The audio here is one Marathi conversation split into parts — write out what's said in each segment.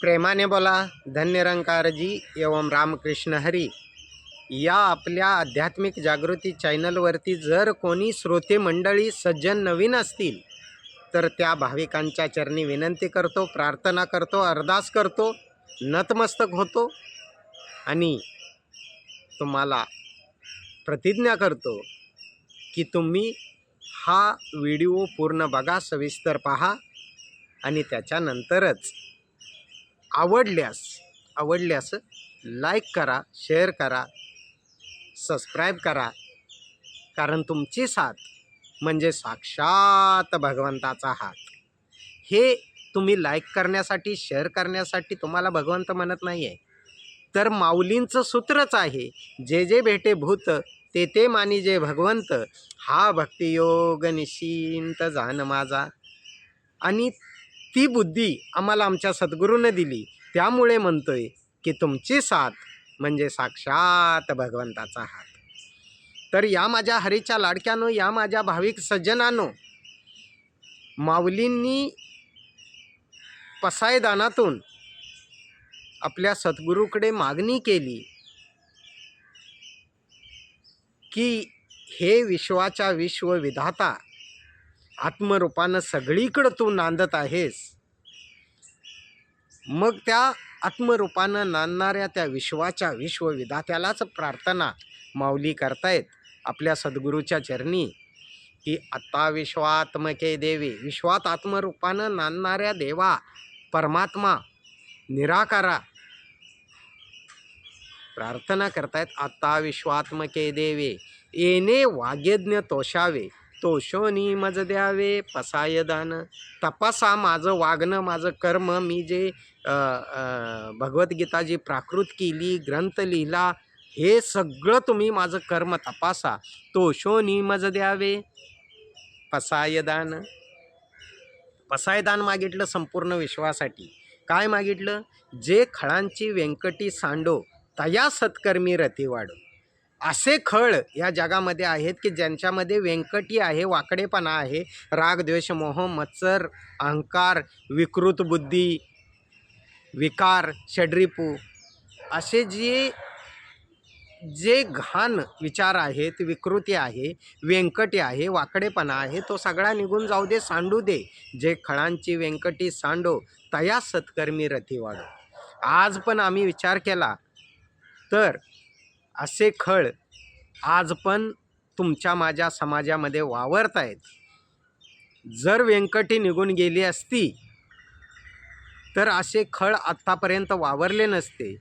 प्रेमाने बोला धन्यरंकारजी एवं रामकृष्ण हरी. या आपल्या आध्यात्मिक जागृती चॅनलवरती जर कोणी श्रोते मंडळी सज्जन नवीन असतील तर त्या भाविकांच्या चरणी विनंती करतो प्रार्थना करतो अरदास करतो नतमस्तक होतो आणि तुम्हाला प्रतिज्ञा करतो की तुम्ही हा व्हिडिओ पूर्ण बघा सविस्तर पहा आणि त्याच्यानंतरच आवडल्यास आवडल्यास लाईक करा शेअर करा सबस्क्राईब करा. कारण तुमची साथ म्हणजे साक्षात भगवंताचा हात. हे तुम्ही लाईक करण्यासाठी शेअर करण्यासाठी तुम्हाला भगवंत म्हणत नाही आहे तर माऊलींचं सूत्रच आहे जे जे भेटे भूत ते ते मानी जे भगवंत हा भक्तियोग निश्चिंत जाण माझा. आणि ती बुद्धी आम्हाला आमच्या सद्गुरूने दिली. त्यामुळे म्हणतोय की तुमची साथ म्हणजे साक्षात भगवंताचा हात. तर या माझ्या हरीच्या लाडक्यानो या माझ्या भाविक सज्जनानो माऊलींनी पसायदानातून आपल्या सद्गुरूकडे मागणी केली की हे विश्वाच्या विश्वविधाता आत्मरूपानं सगळीकडं तू नांदत आहेस. मग त्या आत्मरूपानं नांदणाऱ्या त्या विश्वाच्या विश्वविधात्यालाच प्रार्थना माऊली करतायत आपल्या सद्गुरूच्या चरणी. की आत्ता विश्वात्मके देवी विश्वात आत्मरूपानं नांदणाऱ्या देवा परमात्मा निराकारा. प्रार्थना करतायत आत्ता विश्वात्मके देवे येणे वाग्यज्ञ तोषावे तोषोनी मज द्यावे पसायदान तपासा माझं वागणं माझं कर्म. मी जे भगवद्गीता जी प्राकृत केली ग्रंथ लिहिला हे सगळं तुम्ही माझं कर्म तपासा. तोषोनी मज द्यावे पसायदान पसायदान मागितलं संपूर्ण विश्वासाठी. काय मागितलं? जे खळांची व्यंकटी सांडो तया सत्कर्मी रती वाढो असे खळ या जगामध्ये आहेत की ज्यांच्यामध्ये व्यंकटी आहे वाकडेपणा आहे राग द्वेष मोह मत्सर अहंकार विकृत बुद्धी विकार षड्रिपू असे जे जे घाण विचार आहेत विकृती आहे व्यंकटी आहे वाकडेपणा आहे तो सगळा निघून जाऊ दे सांडू दे. जे खळांची व्यंकटी सांडो तया सत्कर्मी रथी वाढो आज पण आम्ही विचार केला तर असे खळ आज पण तुमच्या माझ्या समाजामध्ये वावरत आहेत जर व्यंकटी निघून गेली असती तर असे खळ आत्तापर्यंत वावरले नसते.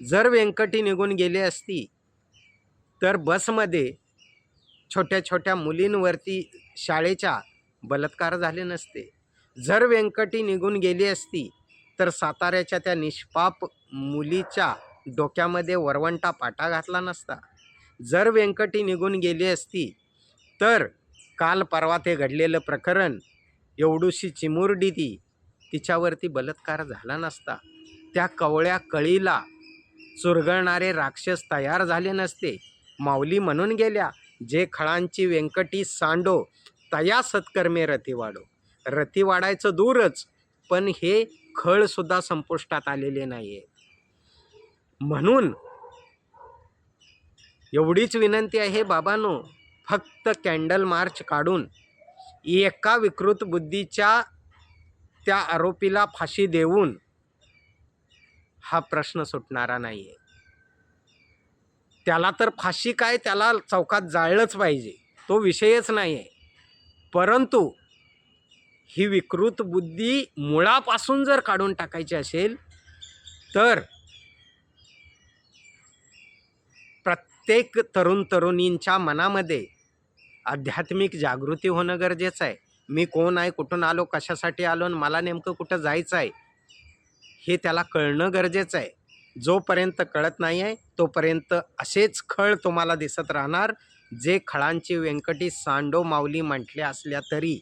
जर व्यंकटी निघून गेली असती तर बसमध्ये छोट्या छोट्या मुलींवरती शाळेच्या बलात्कार झाले नसते. जर व्यंकटी निघून गेली असती तर साताऱ्याच्या त्या निष्पाप मुलीच्या डोक्यामध्ये वरवंटा पाटा घातला नसता. जर व्यंकटी निघून गेली असती तर काल परवा ते घडलेलं प्रकरण एवढूशी चिमुरडी ती तिच्यावरती बलात्कार झाला नसता. त्या कवळ्या कळीला चुरगळणारे राक्षस तयार झाले नसते. माऊली म्हणून गेल्या जे खळांची व्यंकटी सांडो तया सत्कर्मे रती वाढो रती वाढायचं दूरच पण हे खळसुद्धा संपुष्टात आलेले नाही आहे म्हणून एवढीच विनंती आहे बाबांनो फक्त कॅन्डल मार्च काढून एका विकृत बुद्धीच्या त्या आरोपीला फाशी देऊन हा प्रश्न सुटणारा नाही आहे त्याला तर फाशी काय त्याला चौकात जाळलंच पाहिजे तो विषयच नाही आहे परंतु ही विकृत बुद्धी मुळापासून जर काढून टाकायची असेल तर प्रत्येक तरुण तरुणींच्या मनामध्ये आध्यात्मिक जागृती होणं गरजेचं आहे. मी कोण आहे कुठून आलो कशासाठी आलो आणि मला नेमकं कुठं जायचं आहे हे त्याला कळणं गरजेचं आहे. जोपर्यंत कळत नाही आहे तोपर्यंत असेच खळ तुम्हाला दिसत राहणार जे खळांची व्यंकटी सांडो माऊली म्हटल्या असल्या तरी.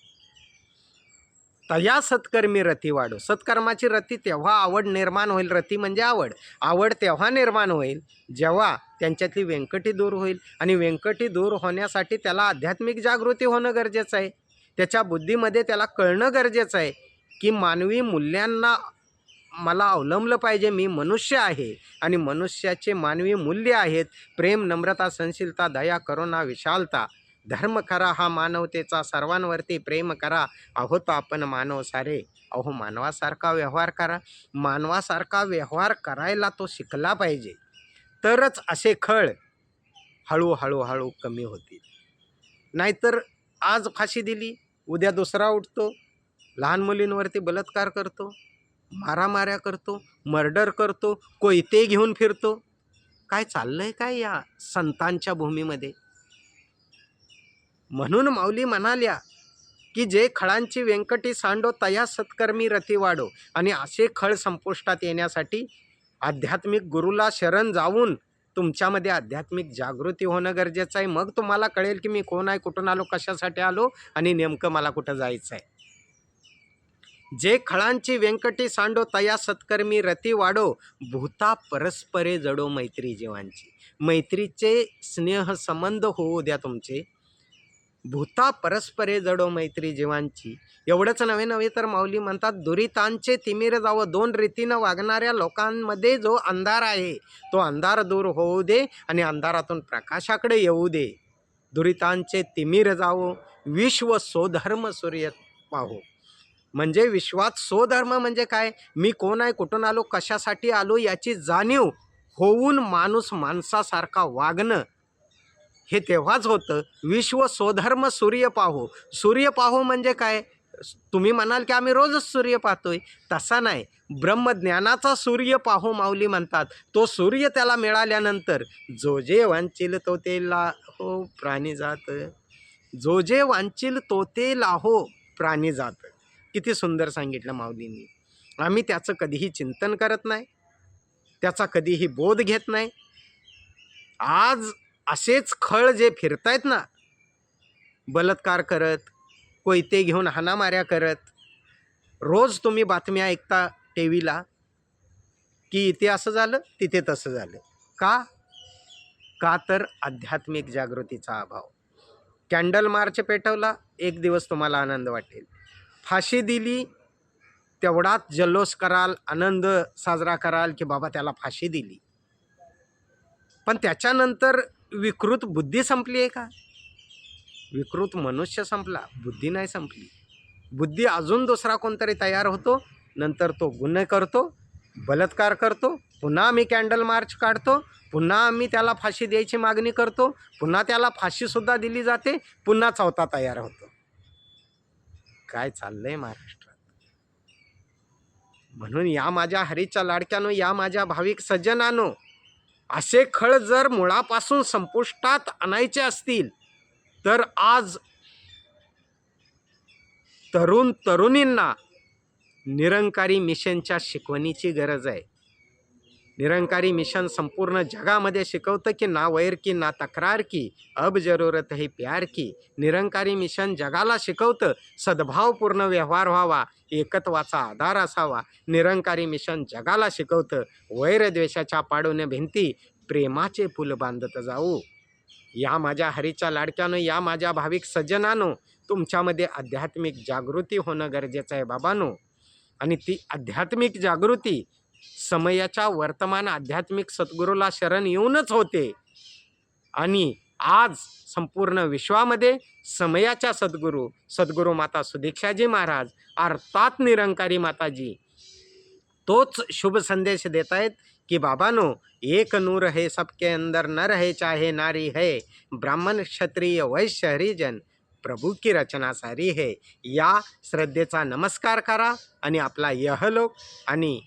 तया सत्कर्मी रती वाढो. सत्कर्माची रती तेव्हा आवड निर्माण होईल. रती म्हणजे आवड. आवड तेव्हा निर्माण होईल जेव्हा त्यांच्यातली व्यंकटी दूर होईल आणि व्यंकटी दूर होण्यासाठी त्याला आध्यात्मिक जागृती होणं गरजेचं आहे. त्याच्या बुद्धीमध्ये त्याला कळणं गरजेचं आहे की मानवी मूल्यांना मला अवलंबलं पाहिजे. मी मनुष्य आहे आणि मनुष्याचे मानवी मूल्य आहेत. प्रेम नम्रता सहनशीलता दया करुणा विशालता धर्म करा हा मानवतेचा सर्वांवरती प्रेम करा. आहोत आपण मानव सारे. अहो मानवासारखा व्यवहार करा. मानवासारखा व्यवहार करायला तो शिकला पाहिजे. तरच असे खळ हळूहळूहळू कमी होतील. नाहीतर आज फाशी दिली उद्या दुसरा उठतो. लहान मुलींवरती बलात्कार करतो मारामाऱ्या करतो मर्डर करतो कोयते घेऊन फिरतो. काय चाललं आहे काय या संतांच्या भूमीमध्ये? म्हणून माऊली म्हणाल्या की जे खळांची व्यंकटी सांडो तया सत्कर्मी रती वाढो आणि असे खळ संपुष्टात येण्यासाठी आध्यात्मिक गुरुला शरण जाऊन तुमच्यामध्ये आध्यात्मिक जागृती होणं गरजेचं आहे. मग तुम्हाला कळेल की मी कोण आहे कुठून आलो कशासाठी आलो आणि नेमकं मला कुठं जायचं आहे जे खळांची व्यंकटी सांडो तया सत्कर्मी रती वाढो भूता परस्परे जडो मैत्री जीवांची. मैत्रीचे स्नेह संबंध होऊ द्या तुमचे. भूता परस्परे जडो मैत्री जीवांची. एवढंच नव्हे नव्हे तर माऊली म्हणतात दुरितांचे तिमिर जावं. दोन रीतीनं वागणाऱ्या लोकांमध्ये जो अंधार आहे तो अंधार दूर होऊ दे आणि अंधारातून प्रकाशाकडे येऊ दे. दुरितांचे तिमिर जावो विश्व सोधर्म सूर्य पाहो. म्हणजे विश्वात सोधर्म म्हणजे काय? मी कोण आहे कुठून आलो कशासाठी आलो याची जाणीव होऊन माणूस माणसासारखा वागणं. हे तेव्हाच होतं. विश्व स्वधर्म सूर्य पाहो सूर्य पाहो म्हणजे काय? तुम्ही म्हणाल की आम्ही रोजच सूर्य पाहतोय. तसा नाही. ब्रह्मज्ञानाचा सूर्य पाहो माऊली म्हणतात. तो सूर्य त्याला मिळाल्यानंतर जो जे वांचिल तो ते लाहो प्राणी जात. जो जे वांचिल तो ते लाहो प्राणी जात. किती सुंदर सांगितलं माऊलींनी. आम्ही त्याचं कधीही चिंतन करत नाही. त्याचा कधीही बोध घेत नाही. आज असेच खळ जे फिरतायत ना बलात्कार करत कोयते घेऊन हाणामाऱ्या करत रोज तुम्ही बातम्या ऐकता टी व्हीला की इथे असं झालं तिथे तसं झालं. का? का तर आध्यात्मिक जागृतीचा अभाव. कॅन्डल मार्च पेटवला एक दिवस तुम्हाला आनंद वाटेल. फाशी दिली तेवढाच जल्लोष कराल आनंद साजरा कराल की बाबा त्याला फाशी दिली. पण त्याच्यानंतर विकृत बुद्धी संपली आहे का? विकृत मनुष्य संपला बुद्धी नाही संपली. बुद्धी अजून दुसरा कोणतरी तयार होतो नंतर तो गुन्हे करतो बलात्कार करतो पुन्हा आम्ही कॅन्डल मार्च काढतो पुन्हा आम्ही त्याला फाशी द्यायची मागणी करतो पुन्हा त्याला फाशीसुद्धा दिली जाते पुन्हा चौथा तयार होतो. काय चाललंय महाराष्ट्रात? म्हणून या माझ्या हरीच्या लाडक्यानो या माझ्या भाविक सज्जनानो असे खळ जर मुळापासून संपुष्टात आणायचे असतील तर आज तरुण तरुणींना निरंकारी मिशनच्या शिकवणीची गरज आहे. निरंकारी मिशन संपूर्ण जगामध्ये शिकवतं की ना वैर की ना तक्रार की अब जरूरत है प्यार की. निरंकारी मिशन जगाला शिकवतं सद्भावपूर्ण व्यवहार व्हावा एकत्वाचा आधार असावा. निरंकारी मिशन जगाला शिकवतं वैरद्वेषाच्या पाडून भिंती प्रेमाचे फुल बांधत जाऊ. या माझ्या हरीच्या लाडक्यानं या माझ्या भाविक सज्जनानो तुमच्यामध्ये आध्यात्मिक जागृती होणं गरजेचं आहे बाबानो. आणि ती आध्यात्मिक जागृती समयाच्या वर्तमान आध्यात्मिक सद्गुरूला शरण येऊनच होते. आणि आज संपूर्ण विश्वामध्ये समयाच्या सद्गुरू सद्गुरू माता सुदीक्षाजी महाराज अर्थात निरंकारी माताजी तोच शुभ संदेश देत आहेत की बाबानो एक नूर है सबके अंदर नर है चाहे नारी है। ब्राह्मण क्षत्रिय वैश्य हरिजन प्रभू की रचना सारी है। या श्रद्धेचा नमस्कार करा आणि आपला यहलोक आणि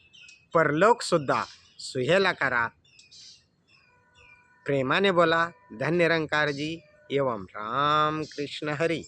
परलोकसुद्धा सुहेला करा। प्रेमाने बोला धन्यरंकारजी एवं राम कृष्ण हरी।